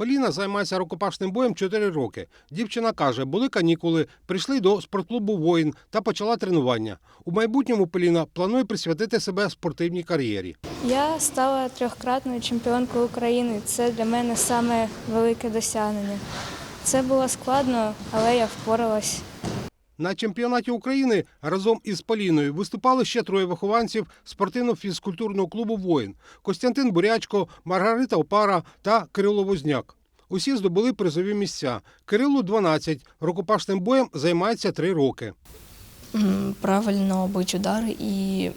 Поліна займається рукопашним боєм 4 роки. Дівчина каже, були канікули, прийшли до спортклубу воїн та почала тренування. У майбутньому Поліна планує присвятити себе спортивній кар'єрі. Я стала трьохкратною чемпіонкою України. Це для мене саме велике досягнення. Це було складно, але я впоралась. На чемпіонаті України разом із Поліною виступали ще троє вихованців спортивно-фізкультурного клубу Воїн Костянтин Бурячко, Маргарита Опара та Кирило Возняк. Усі здобули призові місця. Кирилу 12, рукопашним боєм займається 3 роки. Правильно бить удари і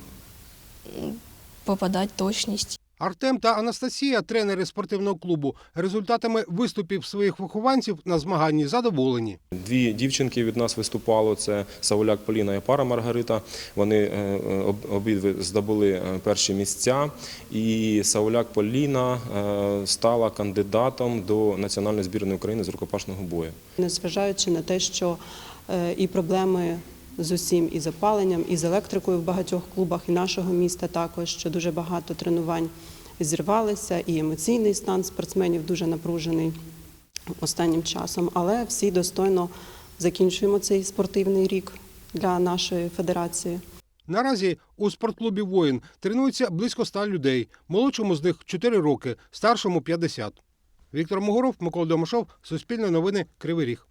попадати точність. Артем та Анастасія, тренери спортивного клубу, результатами виступів своїх вихованців на змаганні задоволені. Дві дівчинки від нас виступало. Це Сауляк Поліна і пара Маргарита. Вони е, е, обидві здобули е, перші місця. І Сауляк Поліна стала кандидатом до національної збірної України з рукопашного бою. незважаючи на те, що і проблеми з усім, і з опаленням, і з електрикою в багатьох клубах, і нашого міста також, що дуже багато тренувань зірвалися, і емоційний стан спортсменів дуже напружений останнім часом. Але всі достойно закінчуємо цей спортивний рік для нашої федерації. Наразі у спортклубі Воїн тренується близько 100 людей. Молодшому з них 4 роки, старшому 50. Віктор Могоров, Микола Домашов, Суспільне новини, Кривий Ріг.